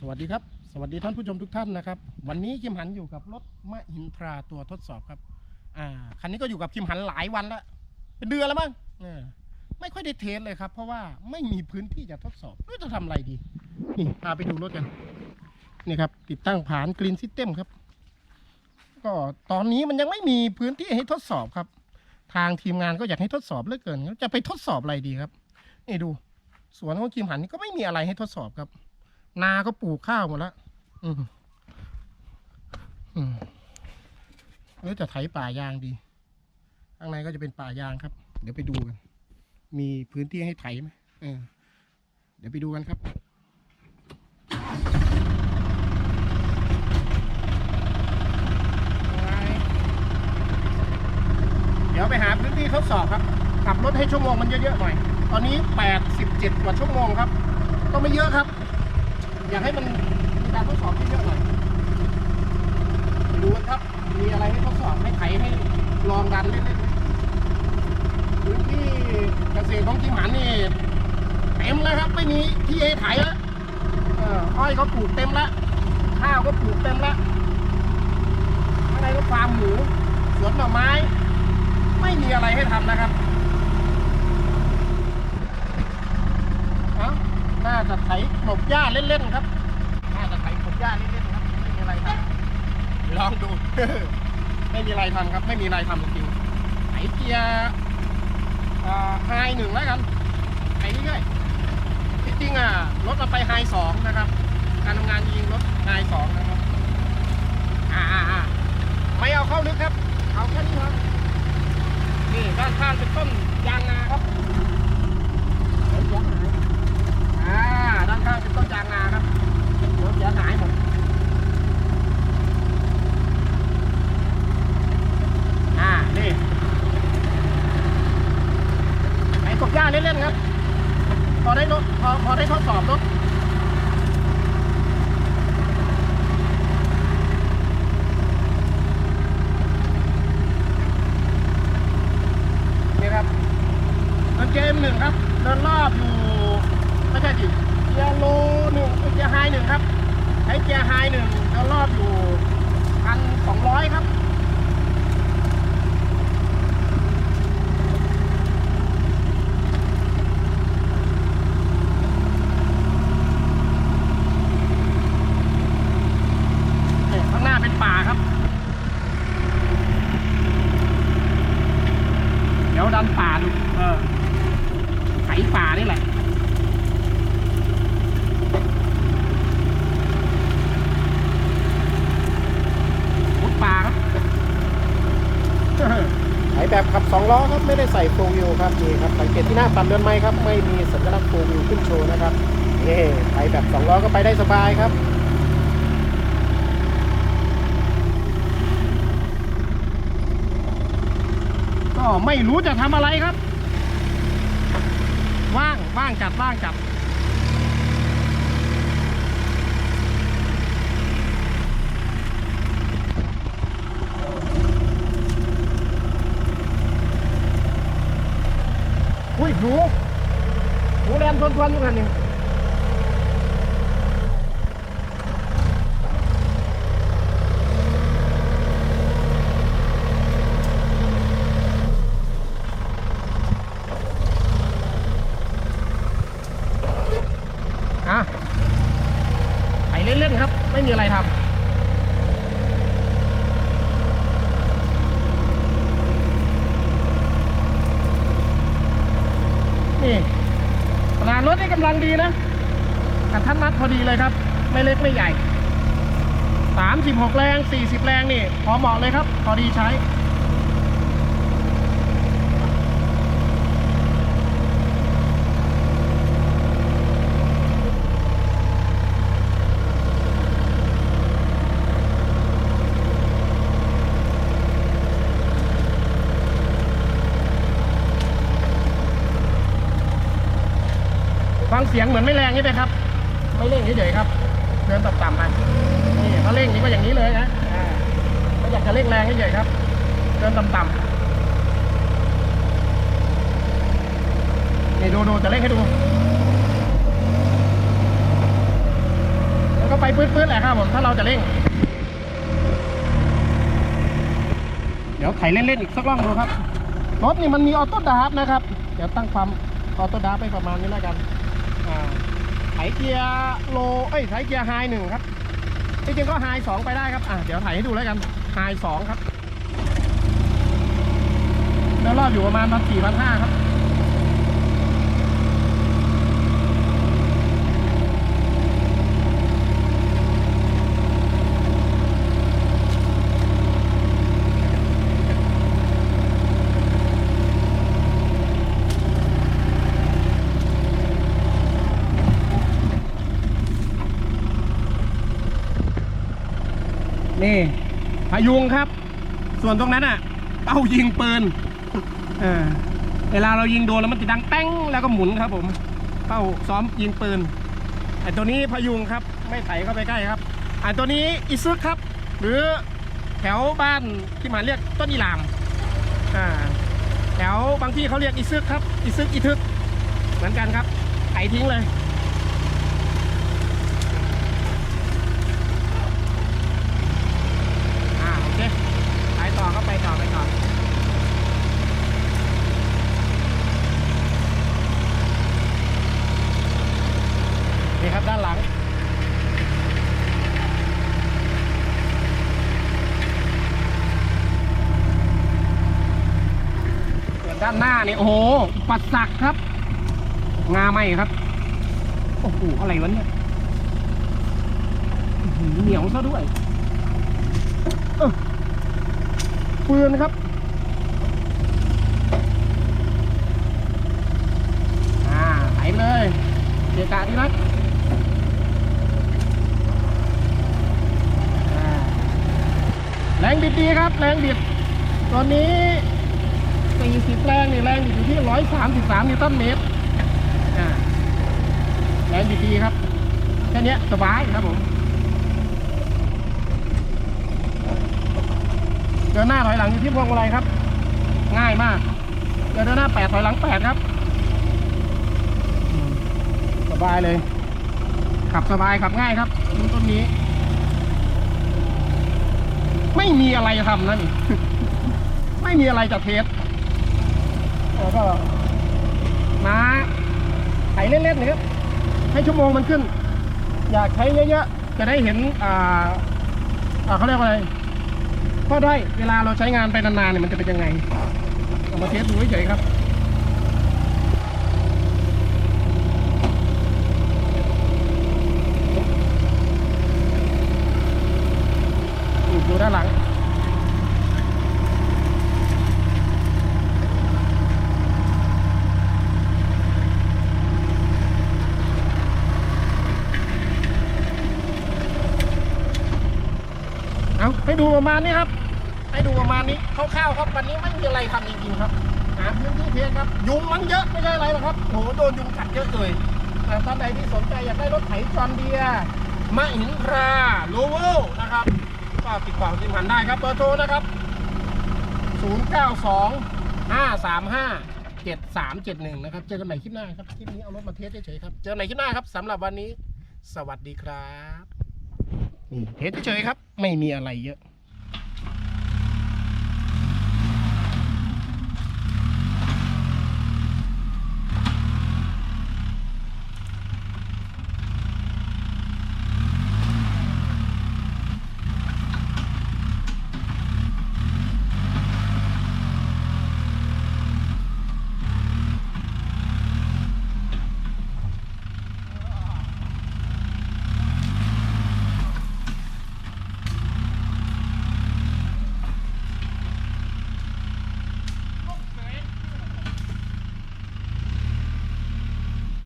สวัสดีครับ สวัสดีท่านผู้ชมทุกท่านนะครับ วันนี้คิมหันอยู่กับรถมะหินทราตัวทดสอบครับ อ่า คันนี้ก็อยู่กับคิมหันหลายวันแล้วเป็นเดือนแล้วมั้งเออไม่ค่อยได้เทสเลยครับ เพราะว่าไม่มีพื้นที่จะทดสอบไม่รู้จะทำอะไรดี นี่พาไปดูรถกัน นี่ครับ ติดตั้งผานกรีนซิสเต็มครับ ก็ตอนนี้มันยังไม่มีพื้นที่ให้ทดสอบครับ ทางทีมงานก็อยากให้ทดสอบเหลือเกิน จะไปทดสอบอะไรดีครับ นี่ดู สวนของคิมหันนี่ก็ไม่มีอะไรให้ทดสอบครับ นาก็ปลูกข้าวหมดแล้วอืมอืมหรือจะไถป่ายางดี ข้างในก็จะเป็นป่ายางครับ เดี๋ยวไปดูกัน มีพื้นที่ให้ไถไหมเออเดี๋ยวไปดูกันครับเดี๋ยวไปหาพื้นที่ทดสอบครับ ขับรถให้ชั่วโมงมันเยอะๆหน่อย ตอนนี้ 87 กว่าชั่วโมงครับ ก็ไม่เยอะครับ อยากให้มันมีการทดสอบที่เยอะหน่อยไปดูกันครับ มีอะไรให้ทดสอบให้ไถให้ลองดันเล่นๆหมพื้นที่เกษตรของจิมหันนี่เต็มแล้วครับ ไม่มีที่ให้ไถแล้วอ้อยก็ปลูกเต็มแล้วข้าวก็ปลูกเต็มแล้วข้างในก็ฟาร์มหมูสวนหน่อไม้ ไม่มีอะไรให้ทำนะครับเอ้า น่าจะไถกลบหญ้าเล่นๆครับ น่าจะไถกลบหญ้าเล่นๆครับ ไม่มีอะไรทำลองดู ไม่มีอะไรทำครับ ไม่มีอะไรทำจริงๆไถเกียร์ไฮหนึ่งแล้วกันไถเรื่อยๆที่จริงอะรถเราไปไฮสองนะครับ การทำงานยิงรถไฮสองนะครับ อ่าอ่าไม่เอาเข้าลึกครับ เอาแค่นี้ครับ นี่ด้านข้างเป็นต้นยางนาครับเดี๋ยวเสียหายอ่า ด้านข้างเป็นต้นยางนาครับ เดี๋ยวเสียหายหมด อ่า นี่ไอ้ตกหญ้า เล่นๆครับ พอได้รถพอพอได้ทดสอบรถนี่ครับรถเกมหนึ่งครับ เดินรอบอยู่ไม่ใช่ดิเกียร์โลหนึ่งเกียร์ไฮหนึ่งครับใช้เกียร์ไฮหนึ่งเดินรอบอยู่พันสองร้อยครับ 2ล้อครับไม่ได้ใส่โฟล์วิวครับนี่ครับสังเกตที่หน้าปั๊มเดินไม้ครับไม่มีสัญลักษณ์โฟล์วิวขึ้นโชว์นะครับเอ่ไปแบบ2ล้อก็ไปได้สบายครับก็ไม่รู้จะทำอะไรครับ ว่างว่างจับว่างจับ หนูหนูแลนทวนทนๆอยู่กันนี่อะไปเล่นๆครับ ไม่มีอะไรทำ นี่ขนาดรถนี่กำลังดีนะกับท่านมัดพอดีเลยครับ ไม่เล็กไม่ใหญ่ 36 แรง 40 แรงนี่พอเหมาะเลยครับ พอดีใช้ สียงเหมือนไม่แรงใช่ไหมครับ ไม่เร่งเฉยๆครับ เดินต่ำๆไปนี่ถ้าเร่งนี่ก็อย่างนี้เลยนะอ่าไม่อยากจะเร่งแรงเฉยๆครับ เดินต่ำๆนี่ดูดูจะเร่งให้ดูแล้วก็ไปปื้ดๆแหละครับผมถ้าเราจะเร่ง เดี๋ยวไถเล่นๆอีกสักรอบดูครับรถนี่มันมีออโต้ดาร์ฟนะครับ เดี๋ยวตั้งความออโต้ดาร์ฟไปประมาณนี้แล้วกัน ไถเกียร์โล เอ้ยไถเกียร์ไฮหนึ่งครับจริงๆก็ไฮสองไปได้ครับ อะ เดี๋ยวไถให้ดูแล้วกันไฮสองครับ แล้วรอบอยู่ประมาณพันสี่พันห้าครับ นี่พายุงครับ ส่วนตรงนั้นอะ เป้ายิงปืนเออเวลาเรายิงโดนแล้วมันจะดังแป้งแล้วก็หมุนครับ ผม เป้าซ้อมยิงปืนไอ้ตัวนี้พายุงครับ ไม่ไถเข้าไปใกล้ครับไอ้ตัวนี้อิซึกครับ หรือแถวบ้านที่มาเรียกต้นอีหลามอ่าแถวบางที่เขาเรียกอิซึกครับอิซึกอิทึก เหมือนกันครับไถทิ้งเลย อ่าโอเคไปต่อก็ ไปต่อไปต่อนี่ครับด้านหลังส่วนด้านหน้านี่โอ้โหปัดสักครับ งาไหมครับ โอ้โหอะไรวะเนี่ยเหนียวซะด้วยเออ ปืนครับอ่าไหลเลยเกียร์กาที่รักอ่าแรงบิดดีครับ แรงบิดตอนนี้40แรงนี่แรงบิดอยู่ที่ 133นิวตันเมตรอ่าแรงบิดดีครับ แค่เนี้ยสบายครับผม เดินหน้าถอยหลังอยู่ที่พวงมาลัยครับ ง่ายมากเดินหน้าแปดถอยหลังแปดครับสบายเลย ขับสบายขับง่ายครับรุ่นต้นนี้ ไม่มีอะไรทำนะนี่ไม่มีอะไรจะเทสแล้วก็มาไถเล่นๆนะครับให้ชั่วโมงมันขึ้น อยากใช้เยอะๆจะได้เห็น อ่าอ่าเขาเรียกว่าอะไร ก็ได้เวลาเราใช้งานไปนานๆเนี่ยมันจะเป็นยังไงเอามาเทสดูเฉยๆครับ นี่ดูด้านหลัง เอาให้ดูประมาณนี้ครับ ให้ดูประมาณนี้คร่าวๆครับวันนี้ไม่มีอะไรทำจริงๆครับหาพื้นที่เพียงครับ ยุงมันเยอะไม่ใช่อะไรหรอกครับโหโดนยุงกัดเยอะเลยแต่ท่านใดที่สนใจอยากได้รถไถจอนเดียมะหินทราโลโวนะครับก็ติดต่อทีมหันได้ครับเบอร์โทรนะครับ 092 535 7371 นะครับ เจอกันใหม่คลิปหน้าครับ คลิปนี้เอารถมาเทสเฉยๆครับ เจอกันใหม่คลิปหน้าครับสำหรับวันนี้ สวัสดีครับ นี่เทสเฉยครับ ไม่มีอะไรเยอะ